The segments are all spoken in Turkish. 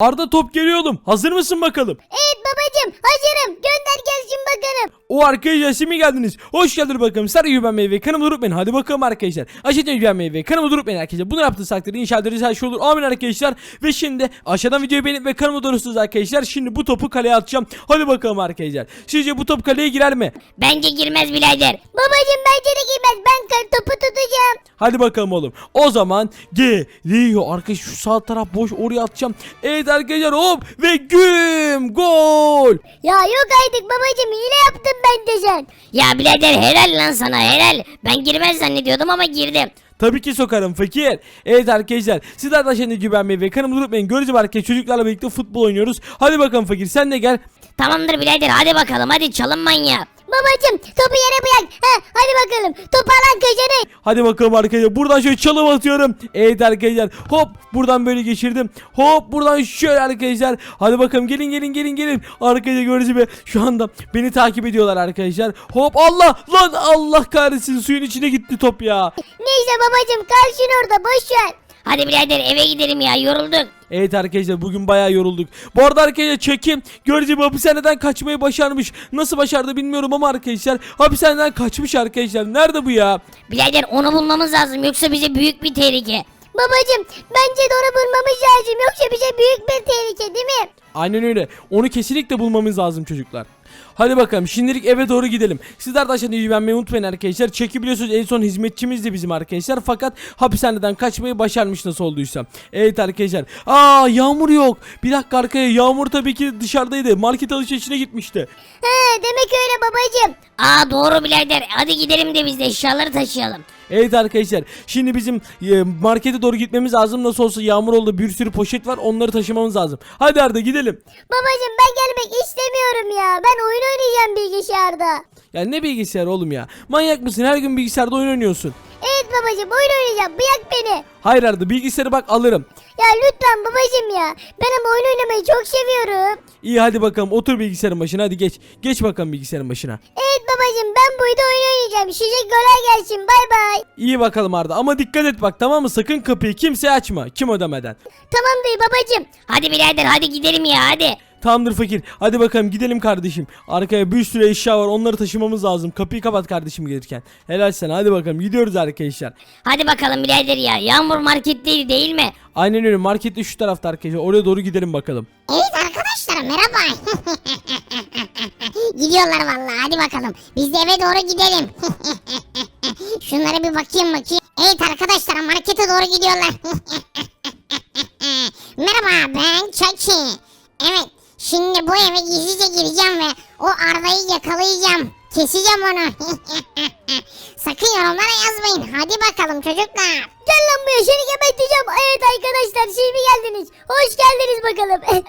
Arda top geliyor oğlum. Hazır mısın bakalım? Evet babacım hazırım. Gönder gelsin bakalım. O arkadaşlar mi geldiniz? Hoş geldiniz bakalım. Sarı güven meyve kanımı durup beni. Hadi bakalım arkadaşlar. Aşağıdan güven meyve kanımı durup beni arkadaşlar. Bunu yaptığınız takdirde inşallah her şey olur. Amin arkadaşlar. Ve şimdi aşağıdan videoyu beğenip ve kanımı durursunuz arkadaşlar. Şimdi bu topu kaleye atacağım. Hadi bakalım arkadaşlar. Sizce bu top kaleye girer mi? Bence girmez birader. Babacım bence de giymez. Ben topu tutacağım. Hadi bakalım oğlum. O zaman geliyor. Arkadaş şu sağ taraf boş oraya atacağım. Evet arkadaşlar hop ve güm gol. Ya yok artık babacım hile yaptın bence sen. Ya birader helal lan sana helal. Ben girmez zannediyordum ama girdim. Tabii ki sokarım fakir. Evet arkadaşlar sizler de aşağıda güvenmeyi ve kanımı unutmayın. Göreceğim arkadaşlar çocuklarla birlikte futbol oynuyoruz. Hadi bakalım fakir sen de gel. Tamamdır birader hadi bakalım hadi çalın manyağı. Babacım topu yere bırak. Ha, hadi bakalım. Topu alan kazanır. Hadi bakalım arkadaşlar buradan şöyle çalım atıyorum. Evet arkadaşlar hop buradan böyle geçirdim. Hop buradan şöyle arkadaşlar. Hadi bakalım gelin gelin gelin gelin. Arkadaşlar gördüğünüz gibi şu anda beni takip ediyorlar arkadaşlar. Hop Allah lan Allah kahretsin suyun içine gitti top ya. Neyse babacım kalsın orada boş ver. Hadi birader eve gidelim ya yorulduk. Evet arkadaşlar bugün bayağı yorulduk. Bu arada arkadaşlar çekim gibi hapishaneden kaçmayı başarmış. Nasıl başardı bilmiyorum ama arkadaşlar hapishaneden kaçmış arkadaşlar. Nerede bu ya? Birader onu bulmamız lazım yoksa bize büyük bir tehlike. Babacım bence de onu bulmamız lazım. Yoksa bize büyük bir tehlike değil mi? Aynen öyle. Onu kesinlikle bulmamız lazım çocuklar. Hadi bakalım şimdilik eve doğru gidelim. Sizler de aşağıda beğenmeyi unutmayın arkadaşlar. Çeki biliyorsunuz en son hizmetçimizdi bizim arkadaşlar. Fakat hapishaneden kaçmayı başarmış nasıl olduysa. Evet arkadaşlar. Aa yağmur yok. Bir dakika arkaya yağmur tabii ki dışarıdaydı. Market alışverişine gitmişti. He demek öyle babacım. Aa doğru birader hadi gidelim de biz de eşyaları taşıyalım. Evet arkadaşlar şimdi bizim e, markete doğru gitmemiz lazım. Nasıl olsa yağmur oldu bir sürü poşet var onları taşımamız lazım. Hadi Arda gidelim. Babacım ben gelmek istemiyorum ya. Ben oyun oynayacağım bilgisayarda. Ya ne bilgisayar oğlum ya. Manyak mısın her gün bilgisayarda oyun oynuyorsun. Evet babacım oyun oynayacağım. Bırak beni. Hayır Arda bilgisayarı bak alırım. Ya lütfen babacım ya. Ben ama oyun oynamayı çok seviyorum. İyi hadi bakalım otur bilgisayarın başına hadi geç. Geç bakalım bilgisayarın başına. Evet babacım ben burada oyun oynayacağım. Size kolay gelsin. Bay bay. İyi bakalım Arda ama dikkat et bak tamam mı? Sakın kapıyı kimseye açma. Kim ödemeden. Tamam dayı babacım. Hadi birader hadi gidelim ya hadi. Tamamdır fakir. Hadi bakalım gidelim kardeşim. Arkaya bir sürü eşya var. Onları taşımamız lazım. Kapıyı kapat kardeşim gelirken. Helal sana. Hadi bakalım gidiyoruz arkadaşlar. Hadi bakalım birader ya yağmur marketteydi değil mi? Aynen öyle. Markette şu tarafta arkadaşlar. Oraya doğru gidelim bakalım. Evet arkadaşlar merhaba. Gidiyorlar vallahi hadi bakalım. Biz de eve doğru gidelim. Şunlara bir bakayım bakayım. Evet arkadaşlar markete doğru gidiyorlar. merhaba ben Çaki. Evet şimdi bu eve gizlice gireceğim ve o Arda'yı yakalayacağım. Keseceğim onu. Sakın yorumlara yazmayın. Hadi bakalım çocuklar. Gel lan buraya seni geberteceğim. Evet arkadaşlar mi geldiniz? Hoş geldiniz bakalım.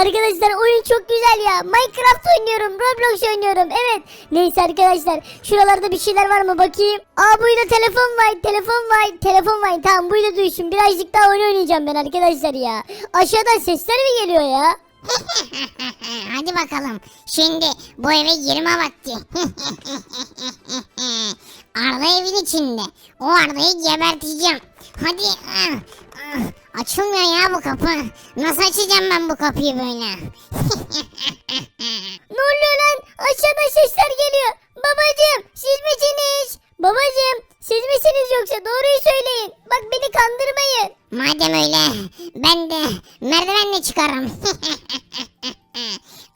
arkadaşlar oyun çok güzel ya. Minecraft oynuyorum. Roblox oynuyorum. Evet. Neyse arkadaşlar. Şuralarda bir şeyler var mı bakayım. Aa burada telefon var. Telefon var. Telefon var. Tamam buyla duysun. Birazcık daha oyun oynayacağım ben arkadaşlar ya. Aşağıdan sesler mi geliyor ya? Hadi bakalım. Şimdi bu eve girme vakti. Arda evin içinde. O Arda'yı geberteceğim. Hadi. ah, ah. Açılmıyor ya bu kapı. Nasıl açacağım ben bu kapıyı böyle? Ne oluyor lan? Aşağıdan sesler geliyor. Babacım siz misiniz? Babacım siz misiniz yoksa doğruyu söyleyin. Bak beni kandırmayın. Madem öyle ben de merdivenle çıkarım.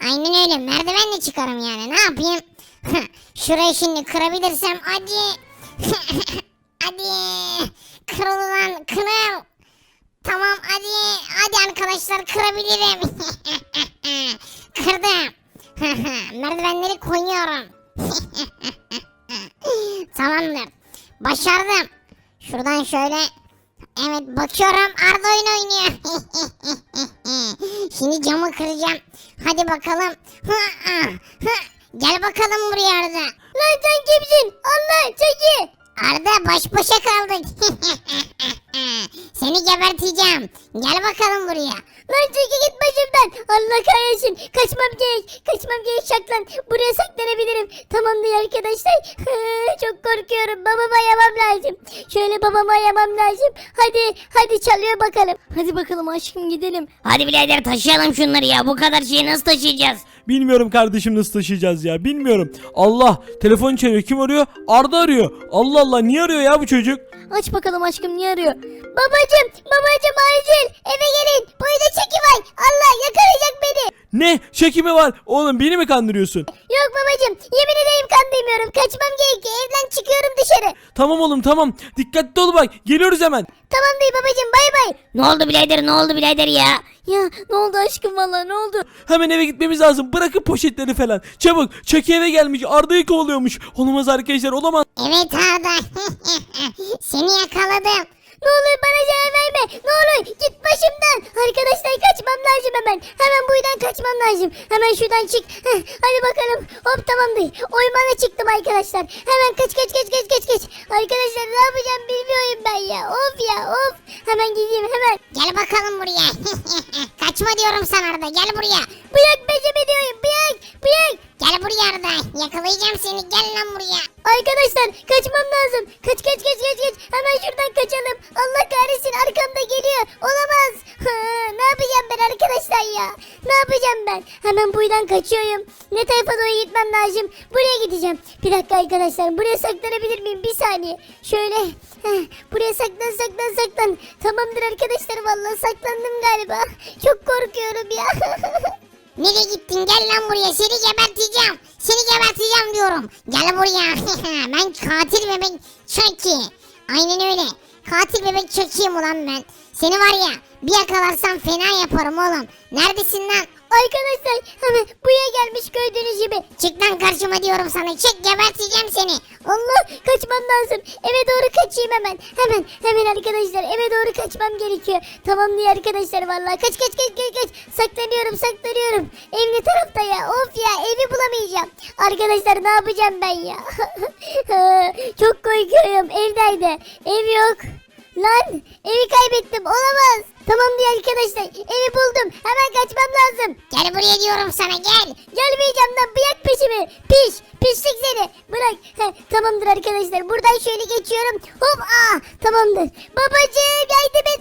Aynen öyle merdivenle çıkarım yani ne yapayım? Şurayı şimdi kırabilirsem hadi. hadi. Kırıl lan kırıl. Tamam hadi. Hadi arkadaşlar kırabilirim. Kırdım. Merdivenleri koyuyorum. Tamamdır. Başardım. Şuradan şöyle Evet bakıyorum Arda oyun oynuyor. Şimdi camı kıracağım. Hadi bakalım. Gel bakalım buraya Arda. Lan sen kimsin? Allah çeki. Arda baş başa kaldık. Seni geberteceğim. Gel bakalım buraya. Lan çekil git başımdan. Allah kahretsin. Kaçmam gerek. Kaçmam gerek şaklan. Buraya saklanabilirim. Tamamdır arkadaşlar. Çok korkuyorum. Babama ayamam lazım. Şöyle babama ayamam lazım. Hadi hadi çalıyor bakalım. Hadi bakalım aşkım gidelim. Hadi birader taşıyalım şunları ya. Bu kadar şeyi nasıl taşıyacağız? Bilmiyorum kardeşim nasıl taşıyacağız ya bilmiyorum. Allah telefon çalıyor kim arıyor? Arda arıyor. Allah Allah niye arıyor ya bu çocuk? Aç bakalım aşkım niye arıyor? Babacım babacım acil eve gelin. Boyda çeki var. Allah yakalayacak beni. Ne? Şeki mi var? Oğlum beni mi kandırıyorsun? Yok babacım yemin ederim kandırmıyorum. Kaçmam gerekiyor. Evden çıkıyorum dışarı. Tamam oğlum tamam. Dikkatli ol bak. Geliyoruz hemen. Tamam değil babacım bay bay. Ne oldu birader ne oldu birader ya? Ya ne oldu aşkım valla ne oldu? Hemen eve gitmemiz lazım. Bırakın poşetleri falan. Çabuk. Çeki eve gelmiş. Arda'yı kovalıyormuş. Olamaz arkadaşlar olamaz. Evet Arda. Seni yakaladım. Ne olur bana zarar verme. Ne olur git başımdan. Arkadaşlar kaçmam lazım hemen. Hemen buradan kaçmam lazım. Hemen şuradan çık. Heh, hadi bakalım. Hop tamamdır. Oymana çıktım arkadaşlar. Hemen kaç kaç kaç kaç kaç kaç. Arkadaşlar ne yapacağım bilmiyorum ben ya. Of ya of. Hemen gideyim hemen. Gel bakalım buraya. Kaçma diyorum sana Arda. Gel buraya. Bırak becimi diyorum. Bırak. Bırak. Gel buraya Arda. Yakalayacağım seni. Gel lan buraya. Arkadaşlar kaçmam lazım. Kaç kaç kaç kaç kaç. Hemen şuradan kaçalım. Allah kahretsin arkamda geliyor. Olamaz. Ne yapacağım ben arkadaşlar ya? Ne yapacağım ben? Hemen buradan kaçıyorum. Ne tarafa doğru gitmem lazım? Buraya gideceğim. Bir dakika arkadaşlar. Buraya saklanabilir miyim? Bir saniye. Şöyle. Buraya saklan saklan saklan. Tamamdır arkadaşlar. Vallahi saklandım galiba. Çok korkuyorum ya. Nereye gittin? Gel lan buraya. Seni geberteceğim. Seni geberteceğim diyorum. Gel buraya. ben katil bebek Chucky. Aynen öyle. Katil bebek Chucky'yim ulan ben. Seni var ya bir yakalarsam fena yaparım oğlum. Neredesin lan? Arkadaşlar hemen buraya gelmiş gördüğünüz gibi. Çık lan karşıma diyorum sana. Çık geberteceğim seni. Allah kaçmam lazım. Eve doğru kaçayım hemen. Hemen hemen arkadaşlar eve doğru kaçmam gerekiyor. Tamam diye arkadaşlar vallahi kaç kaç kaç kaç kaç. Saklanıyorum saklanıyorum. Ev ne tarafta ya? Of ya evi bulamayacağım. Arkadaşlar ne yapacağım ben ya? Çok korkuyorum evdeydi. Ev yok. Lan evi kaybettim olamaz. Tamam diye arkadaşlar evi buldum. Hemen kaçmam lazım. Gel buraya diyorum sana gel. Gelmeyeceğim lan bırak peşimi. Piş pislik seni. Bırak. Tamamdır arkadaşlar buradan şöyle geçiyorum. Hop ah tamamdır. Babacığım ne olur.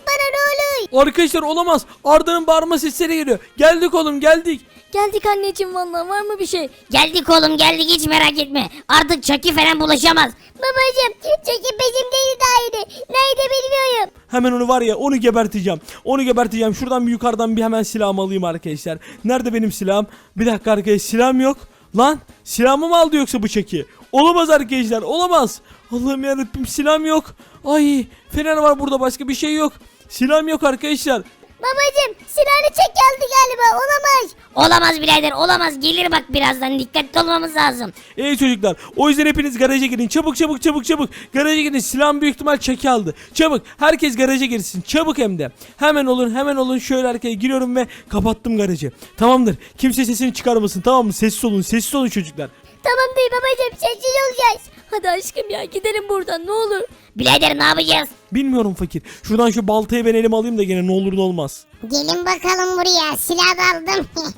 Arkadaşlar olamaz. Arda'nın bağırma sesleri geliyor. Geldik oğlum geldik. Geldik anneciğim vallahi var mı bir şey? Geldik oğlum geldik hiç merak etme. Artık Chucky falan bulaşamaz. Babacığım çekip peşimdeydi daha yeni. Nerede bilmiyorum. Hemen onu var ya onu geberteceğim. Onu geberteceğim. Şuradan bir yukarıdan bir hemen silahımı alayım arkadaşlar. Nerede benim silahım? Bir dakika arkadaşlar silahım yok. Lan silahımı mı aldı yoksa bu çeki? Olamaz arkadaşlar olamaz. Allah'ım yarabbim silahım yok. Ay fener var burada başka bir şey yok. Silahım yok arkadaşlar. Babacığım silahını çek geldi galiba olamaz. Olamaz birader olamaz. Gelir bak birazdan dikkatli olmamız lazım. Ey çocuklar o yüzden hepiniz garaja girin. Çabuk çabuk çabuk çabuk. Garaja girin. Silahım büyük ihtimal çeki aldı. Çabuk herkes garaja girsin. Çabuk hem de. Hemen olun hemen olun. Şöyle arkaya giriyorum ve kapattım garajı. Tamamdır. Kimse sesini çıkarmasın tamam mı? Sessiz olun sessiz olun çocuklar. Tamam değil babacığım sessiz olacağız. Hadi aşkım ya gidelim buradan ne olur. Birader ne yapacağız? Bilmiyorum fakir. Şuradan şu baltayı ben elime alayım da gene ne olur ne olmaz. Gelin bakalım buraya. Silah da aldım.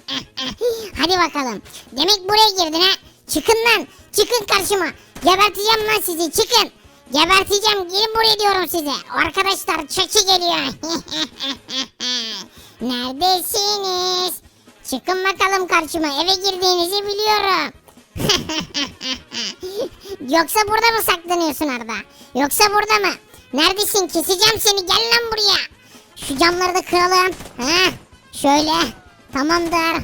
Hadi bakalım. Demek buraya girdin ha. Çıkın lan. Çıkın karşıma. Geberteceğim lan sizi. Çıkın. Geberteceğim. Gelin buraya diyorum size. Arkadaşlar çeki geliyor. Neredesiniz? Çıkın bakalım karşıma. Eve girdiğinizi biliyorum. Yoksa burada mı saklanıyorsun Arda? Yoksa burada mı? Neredesin? Keseceğim seni. Gel lan buraya. Şu camları da kıralım. Ha? Şöyle. Tamamdır.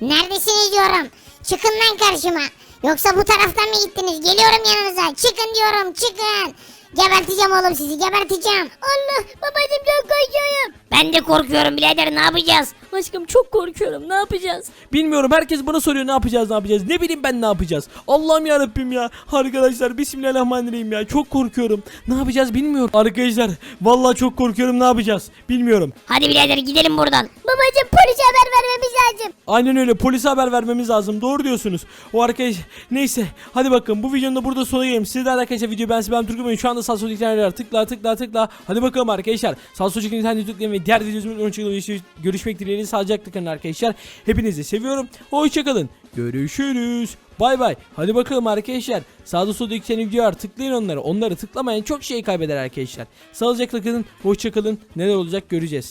Neredesiniz diyorum. Çıkın lan karşıma. Yoksa bu taraftan mı gittiniz? Geliyorum yanınıza. Çıkın diyorum. Çıkın. Geberteceğim oğlum sizi. Geberteceğim. Allah babacığım çok korkuyorum. Ben de korkuyorum birader ne yapacağız? Aşkım çok korkuyorum ne yapacağız? Bilmiyorum herkes bana soruyor ne yapacağız ne yapacağız. Ne bileyim ben ne yapacağız. Allah'ım ya Rabbim ya. Arkadaşlar bismillahirrahmanirrahim ya. Çok korkuyorum. Ne yapacağız bilmiyorum. Arkadaşlar vallahi çok korkuyorum ne yapacağız. Bilmiyorum. Hadi birader gidelim buradan. Babacığım polise haber vermemiz lazım. Aynen öyle polise haber vermemiz lazım doğru diyorsunuz. O arkadaş neyse hadi bakın bu videonun da burada sona gelelim. Sizler de arkadaşlar video ben Turgut Bey. şu anda sol ekranlara tıkla tıkla tıkla. Hadi bakalım arkadaşlar sol ekranı tıklayın ve diğer videomuzun görüşmek dileğiyle sağlıcakla kalın arkadaşlar. Hepinizi seviyorum. Hoşçakalın. Görüşürüz. Bay bay. Hadi bakalım arkadaşlar. Sağda solda iki tane video var. Tıklayın onları. Onları tıklamayan çok şey kaybeder arkadaşlar. Sağlıcakla kalın. Hoşçakalın. Neler olacak göreceğiz.